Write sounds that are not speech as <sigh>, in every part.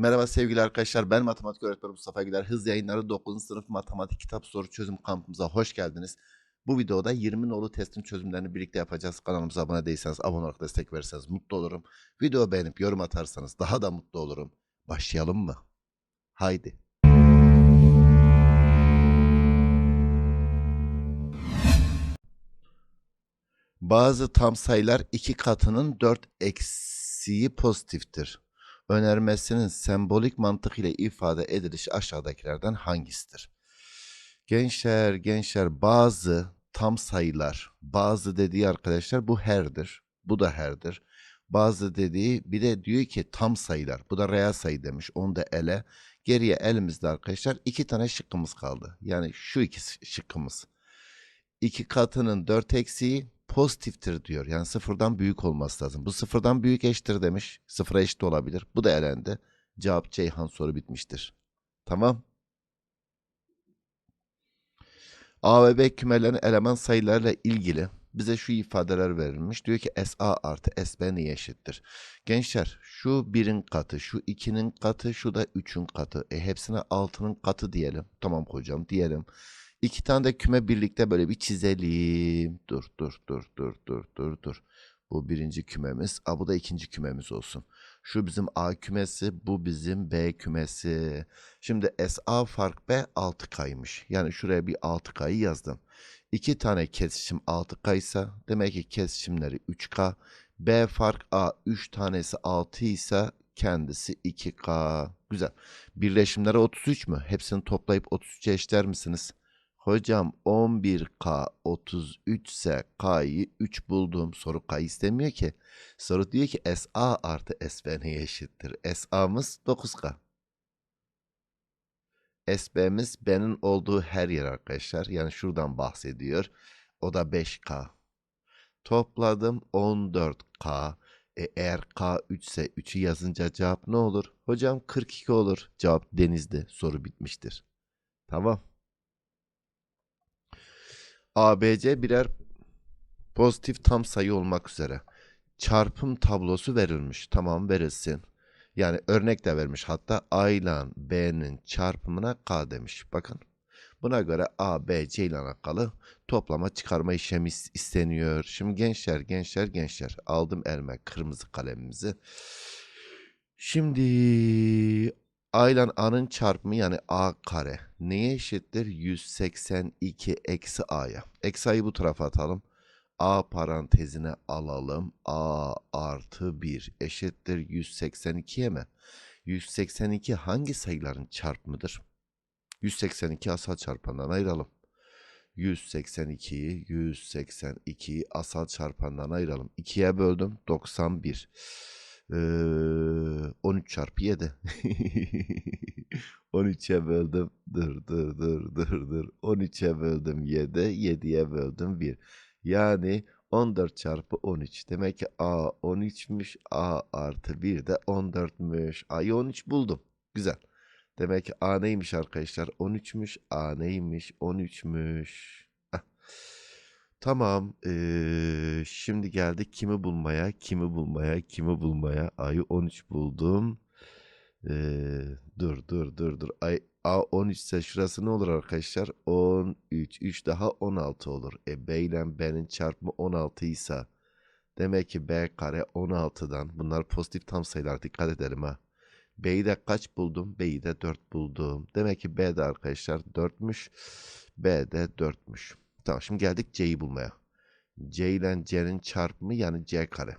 Merhaba sevgili arkadaşlar. Ben matematik öğretmeni Mustafa Güler. Hız yayınları 9. sınıf matematik kitap soru çözüm kampımıza hoş geldiniz. Bu videoda 20 nolu testin çözümlerini birlikte yapacağız. Kanalımıza abone değilseniz abone olarak destek verirseniz mutlu olurum. Video beğenip yorum atarsanız daha da mutlu olurum. Başlayalım mı? Haydi. Bazı tam sayılar iki katının 4 eksiği pozitiftir. Önermesinin sembolik mantık ile ifade edilişi aşağıdakilerden hangisidir? Gençler, gençler bazı tam sayılar, bazı dediği arkadaşlar bu herdir. Bu da herdir. Bazı dediği bir de diyor ki tam sayılar. Bu da reel sayı demiş. Onu da ele. Geriye elimizde arkadaşlar iki tane şıkkımız kaldı. Yani şu iki şıkkımız. İki katının dört eksiği pozitiftir diyor. Yani sıfırdan büyük olması lazım. Bu sıfırdan büyük eşittir demiş. Sıfıra eşit olabilir. Bu da elendi. Cevap Ceyhan soru bitmiştir. Tamam. A ve B kümelerin eleman sayılarıyla ilgili bize şu ifadeler verilmiş. Diyor ki SA artı SB neye eşittir? Gençler şu birin katı, şu ikinin katı, şu da üçün katı. E hepsine altının katı diyelim. Tamam hocam diyelim. İki tane de küme birlikte böyle bir çizelim. Dur dur dur dur dur dur dur. Bu birinci kümemiz. A bu da ikinci kümemiz olsun. Şu bizim A kümesi, bu bizim B kümesi. Şimdi SA fark B 6K'ymış. Yani şuraya bir 6K'yı yazdım. İki tane kesişim 6K ise demek ki kesişimleri 3K. B fark A 3 tanesi 6 ise kendisi 2K. Güzel. Birleşimleri 33 mü? Hepsini toplayıp 33'e eşitler misiniz? Hocam 11K 33 ise K'yı 3 buldum. Soru K istemiyor ki. Soru diyor ki SA artı SB neye eşittir? SA'mız 9K. SB'miz B'nin olduğu her yer arkadaşlar. Yani şuradan bahsediyor. O da 5K. Topladım 14K. E, eğer K 3 ise 3'ü yazınca cevap ne olur? Hocam 42 olur. Cevap denizde. Soru bitmiştir. Tamam. ABC birer pozitif tam sayı olmak üzere. Çarpım tablosu verilmiş. Tamam verilsin. Yani örnek de vermiş. Hatta A ile B'nin çarpımına K demiş. Bakın. Buna göre A, B, C ile alakalı toplama çıkarma işlemi is- isteniyor. Şimdi gençler, gençler, gençler. Aldım elime kırmızı kalemimizi. Şimdi A ile A'nın çarpımı yani A kare neye eşittir? 182 eksi A'ya. Eksi A'yı bu tarafa atalım. A parantezine alalım. A artı 1 eşittir 182'ye mi? 182 hangi sayıların çarpımıdır? 182 asal çarpandan ayıralım. 182'yi 182'yi asal çarpandan ayıralım. 2'ye böldüm 91. Ee, 13 çarpı 7. 13'e <laughs> böldüm. Dur dur dur dur dur. 13'e böldüm 7. 7'ye böldüm 1. Yani 14 çarpı 13. Demek ki A 13'müş. A artı 1 de 14'müş. A'yı 13 buldum. Güzel. Demek ki A neymiş arkadaşlar? 13'müş. A neymiş? 13'müş. Heh. Tamam. Ee, şimdi geldik kimi bulmaya? Kimi bulmaya? Kimi bulmaya? A'yı 13 buldum. Ee, dur dur dur dur. Ay, A 13 ise şurası ne olur arkadaşlar? 13. 3 daha 16 olur. E B ile B'nin çarpımı 16 ise demek ki B kare 16'dan bunlar pozitif tam sayılar dikkat edelim ha. B'yi de kaç buldum? B'yi de 4 buldum. Demek ki B de arkadaşlar 4'müş. B de 4'müş. Tamam şimdi geldik C'yi bulmaya. C ile C'nin çarpımı yani C kare.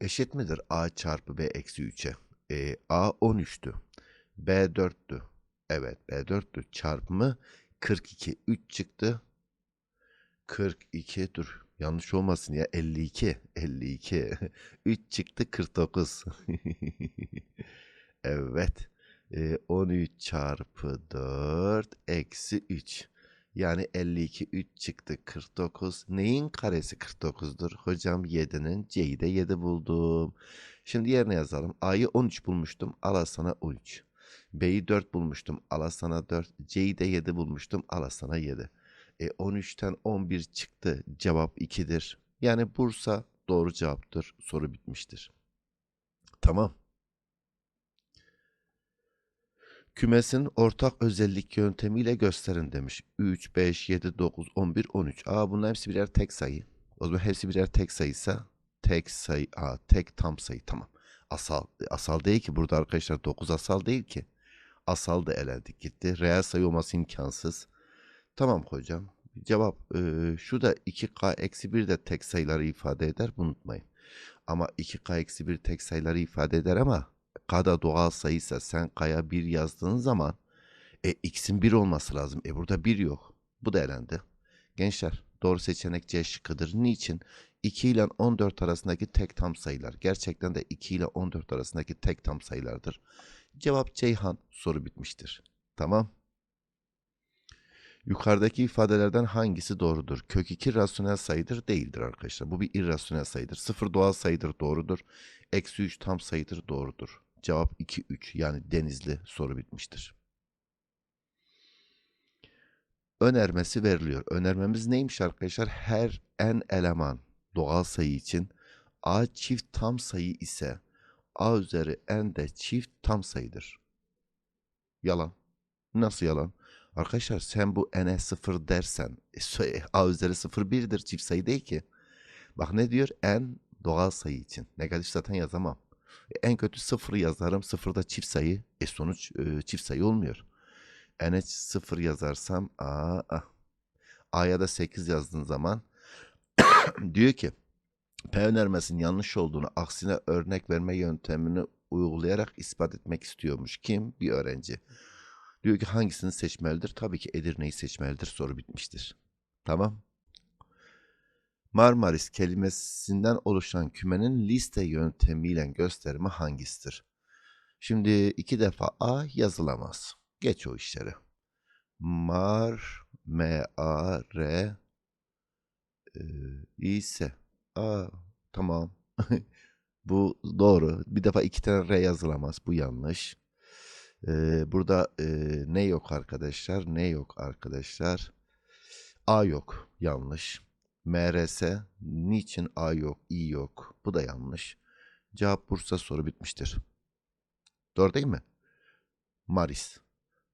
Eşit midir A çarpı B eksi 3'e? E, A 13'tü. B 4'tü. Evet B 4'tü. Çarpımı 42. 3 çıktı. 42 dur. Yanlış olmasın ya 52. 52. 3 çıktı 49. <laughs> evet. E, 13 çarpı 4 eksi 3. Yani 52 3 çıktı 49. Neyin karesi 49'dur? Hocam 7'nin C'yi de 7 buldum. Şimdi yerine yazalım. A'yı 13 bulmuştum. Ala sana 13. B'yi 4 bulmuştum. Ala sana 4. C'yi de 7 bulmuştum. Ala sana 7. E 13'ten 11 çıktı. Cevap 2'dir. Yani Bursa doğru cevaptır. Soru bitmiştir. Tamam. Kümesin ortak özellik yöntemiyle gösterin demiş. 3, 5, 7, 9, 11, 13. Aa bunların hepsi birer tek sayı. O zaman hepsi birer tek sayıysa tek sayı, aa, tek tam sayı tamam. Asal, asal değil ki burada arkadaşlar 9 asal değil ki. Asal da elendik gitti. Reel sayı olması imkansız. Tamam hocam. Cevap e, şu da 2k eksi 1 de tek sayıları ifade eder. Unutmayın. Ama 2k eksi 1 tek sayıları ifade eder ama k da doğal sayıysa sen k'ya 1 yazdığın zaman e, x'in 1 olması lazım. E burada 1 yok. Bu da elendi. Gençler doğru seçenek C şıkkıdır. Niçin? 2 ile 14 arasındaki tek tam sayılar. Gerçekten de 2 ile 14 arasındaki tek tam sayılardır. Cevap Ceyhan. Soru bitmiştir. Tamam. Yukarıdaki ifadelerden hangisi doğrudur? Kök 2 rasyonel sayıdır değildir arkadaşlar. Bu bir irrasyonel sayıdır. 0 doğal sayıdır doğrudur. Eksi 3 tam sayıdır doğrudur. Cevap 2 3 yani denizli soru bitmiştir. Önermesi veriliyor. Önermemiz neymiş arkadaşlar? Her n eleman doğal sayı için a çift tam sayı ise a üzeri n de çift tam sayıdır. Yalan. Nasıl yalan? Arkadaşlar sen bu n'e 0 dersen e, a üzeri 0 1'dir çift sayı değil ki. Bak ne diyor? n doğal sayı için. Negatif zaten yazamam. En kötü 0 yazarım. 0'da çift sayı. E sonuç e, çift sayı olmuyor. n'e 0 yazarsam a, a. a'ya da 8 yazdığın zaman <coughs> diyor ki P önermesinin yanlış olduğunu aksine örnek verme yöntemini uygulayarak ispat etmek istiyormuş. Kim? Bir öğrenci. Diyor ki hangisini seçmelidir? Tabii ki Edirne'yi seçmelidir. Soru bitmiştir. Tamam. Marmaris kelimesinden oluşan kümenin liste yöntemiyle gösterimi hangisidir? Şimdi iki defa A yazılamaz. Geç o işleri. Mar, M, A, R, e, ise. A, tamam. <laughs> Bu doğru. Bir defa iki tane R yazılamaz. Bu yanlış. Ee, burada e, ne yok arkadaşlar? Ne yok arkadaşlar? A yok. Yanlış. MRS. Niçin A yok? İ yok. Bu da yanlış. Cevap Bursa soru bitmiştir. Doğru değil mi? Maris.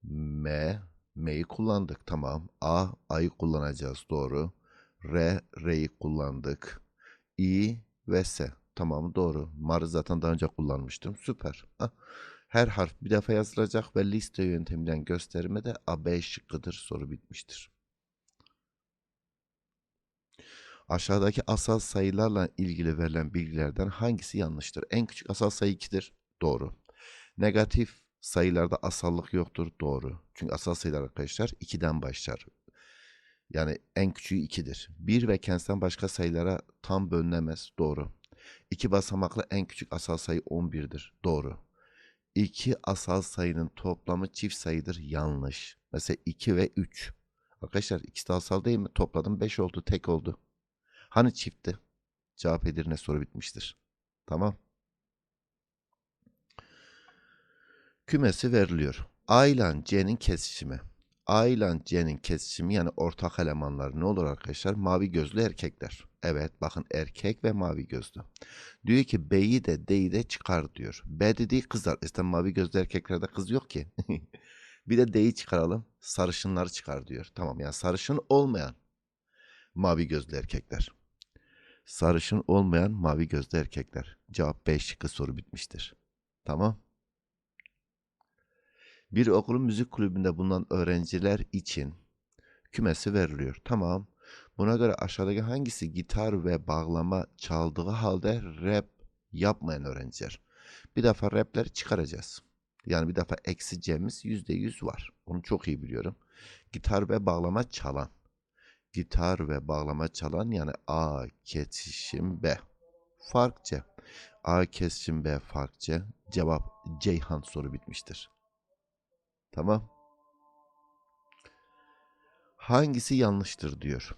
M. M'yi kullandık. Tamam. A. A'yı kullanacağız. Doğru. R. R'yi kullandık. İ ve S. Tamam doğru. Mar'ı zaten daha önce kullanmıştım. Süper. Hah. Her harf bir defa yazılacak ve liste yönteminden gösterme de AB şıkkıdır. Soru bitmiştir. Aşağıdaki asal sayılarla ilgili verilen bilgilerden hangisi yanlıştır? En küçük asal sayı 2'dir. Doğru. Negatif sayılarda asallık yoktur. Doğru. Çünkü asal sayılar arkadaşlar 2'den başlar. Yani en küçüğü 2'dir. 1 ve kendisinden başka sayılara tam bölünemez. Doğru. 2 basamaklı en küçük asal sayı 11'dir. Doğru. İki asal sayının toplamı çift sayıdır. Yanlış. Mesela 2 ve 3. Arkadaşlar ikisi de asal değil mi? Topladım 5 oldu. Tek oldu. Hani çiftti? Cevap Edirne soru bitmiştir. Tamam. Kümesi veriliyor. A ile C'nin kesişimi. A ile C'nin kesişimi yani ortak elemanlar ne olur arkadaşlar? Mavi gözlü erkekler. Evet bakın erkek ve mavi gözlü. Diyor ki B'yi de D'yi de çıkar diyor. B dediği kızlar. İşte mavi gözlü erkeklerde kız yok ki. <laughs> bir de D'yi çıkaralım. Sarışınları çıkar diyor. Tamam yani sarışın olmayan mavi gözlü erkekler. Sarışın olmayan mavi gözlü erkekler. Cevap B şıkkı soru bitmiştir. Tamam. Bir okulun müzik kulübünde bulunan öğrenciler için kümesi veriliyor. Tamam. Buna göre aşağıdaki hangisi gitar ve bağlama çaldığı halde rap yapmayan öğrenciler? Bir defa rapleri çıkaracağız. Yani bir defa eksi C'miz %100 var. Onu çok iyi biliyorum. Gitar ve bağlama çalan. Gitar ve bağlama çalan yani A kesişim B. Fark C. A kesişim B fark C. Cevap Ceyhan soru bitmiştir. Tamam. Hangisi yanlıştır diyor.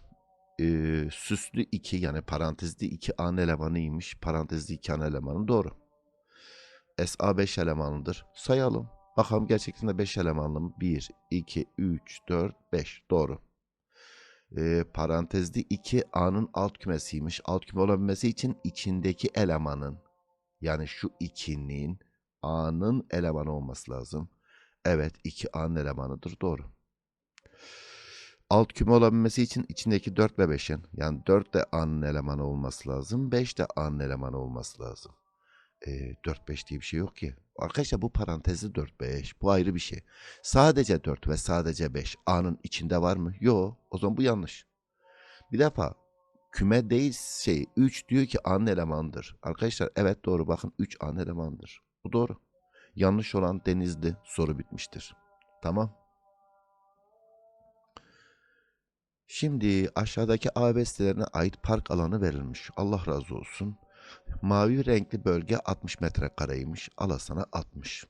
Ee, süslü 2 yani parantezli 2 an elemanıymış. Parantezli 2 an elemanı doğru. SA 5 elemanlıdır. Sayalım. Bakalım gerçekten de 5 elemanlı mı? 1, 2, 3, 4, 5. Doğru. Ee, parantezli 2 A'nın alt kümesiymiş. Alt küme olabilmesi için içindeki elemanın yani şu 2'nin A'nın elemanı olması lazım. Evet 2 A'nın elemanıdır. Doğru. Alt küme olabilmesi için içindeki 4 ve 5'in yani 4 de A'nın elemanı olması lazım. 5 de A'nın elemanı olması lazım. E, 4-5 diye bir şey yok ki. Arkadaşlar bu parantezli 4-5. Bu ayrı bir şey. Sadece 4 ve sadece 5 A'nın içinde var mı? Yok. O zaman bu yanlış. Bir defa küme değil şey 3 diyor ki A'nın elemanıdır. Arkadaşlar evet doğru bakın 3 A'nın elemanıdır. Bu doğru. Yanlış olan Denizli soru bitmiştir. Tamam. Şimdi aşağıdaki AB sitelerine ait park alanı verilmiş. Allah razı olsun. Mavi renkli bölge 60 metrekareymiş. Ala sana 60.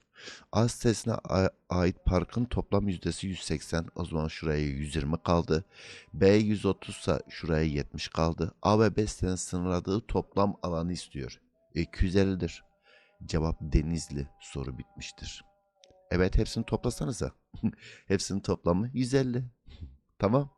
A sitesine a- ait parkın toplam yüzdesi 180. O zaman şuraya 120 kaldı. B 130 ise şuraya 70 kaldı. A ve B sitenin sınırladığı toplam alanı istiyor. E, 250'dir. Cevap Denizli. Soru bitmiştir. Evet hepsini toplasanıza. <laughs> Hepsinin toplamı 150. Tamam.